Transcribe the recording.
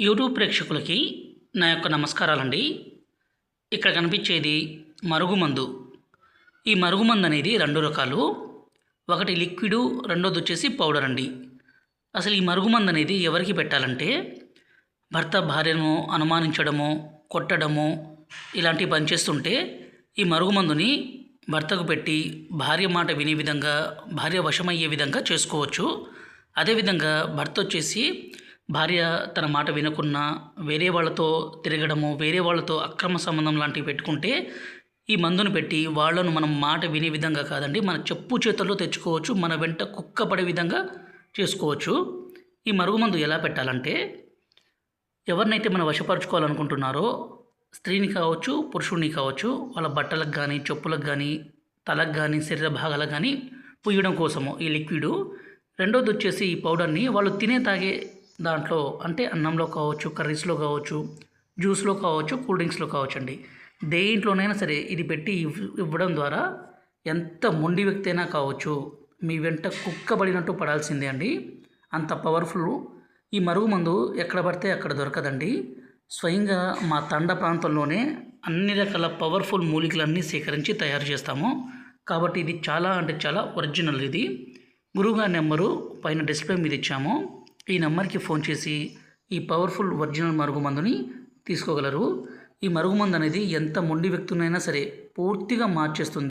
YouTube ప్రేక్షకులకి నా యొక్క నమస్కారాలండి. ఇక్కడ కనిపించేది మరుగుమందు. ఈ మరుగుమందు అనేది రెండు రకాలు. ఒకటి లిక్విడ్ రెండోది వచ్చేసి పౌడర్ అండి. అసలు ఈ మరుగుమందు అనేది ఎవరికి పెట్టాలంటే భర్త భార్యను అనుమానించడము కొట్టడము ఇలాంటివి పనిచేస్తుంటే ఈ మరుగుమందుని భర్తకు పెట్టి భార్య మాట వినే విధంగా భార్య వశమయ్యే విధంగా చేసుకోవచ్చు. అదేవిధంగా భర్త వచ్చేసి భార్య తన మాట వినకున్నా వేరే వాళ్ళతో తిరగడము వేరే వాళ్ళతో అక్రమ సంబంధం లాంటివి పెట్టుకుంటే ఈ మందును పెట్టి వాళ్ళను మనం మాట వినే విధంగా కాదండి మన చెప్పు చేతుల్లో తెచ్చుకోవచ్చు మన వెంట కుక్క పడే విధంగా చేసుకోవచ్చు. ఈ మరుగుమందు ఎలా పెట్టాలంటే ఎవరినైతే మనం వశపరచుకోవాలనుకుంటున్నారో స్త్రీని కావచ్చు పురుషుడిని కావచ్చు వాళ్ళ బట్టలకు కానీ చెప్పులకు కానీ తలకు కానీ శరీర భాగాలకు కానీ పుయ్యడం కోసము ఈ లిక్విడ్. రెండోది వచ్చేసి ఈ పౌడర్ని వాళ్ళు తినే తాగే దాంట్లో అంటే అన్నంలో కావచ్చు కర్రీస్లో కావచ్చు జ్యూస్లో కావచ్చు కూల్ డ్రింక్స్లో కావచ్చు అండి దేంట్లోనైనా సరే ఇది పెట్టి ఇవ్వడం ద్వారా ఎంత మొండి వ్యక్తి అయినా కావచ్చు మీ వెంట కుక్కబడినట్టు పడాల్సిందే అండి. అంత పవర్ఫుల్. ఈ మరుగు మందు ఎక్కడ పడితే అక్కడ దొరకదండి. స్వయంగా మా తండ ప్రాంతంలోనే అన్ని రకాల పవర్ఫుల్ మూలికలన్నీ సేకరించి తయారు చేస్తాము. కాబట్టి ఇది చాలా అంటే చాలా ఒరిజినల్ ఇది. గురువుగారి నెంబరు పైన డిస్ప్లే మీద ఇచ్చాము. ఈ నెంబర్కి ఫోన్ చేసి ఈ పవర్ఫుల్ ఒరిజినల్ మరుగుమందుని తీసుకోగలరు. ఈ మరుగుమందు అనేది ఎంత మొండి వ్యక్తులైనా సరే పూర్తిగా మార్చేస్తుంది.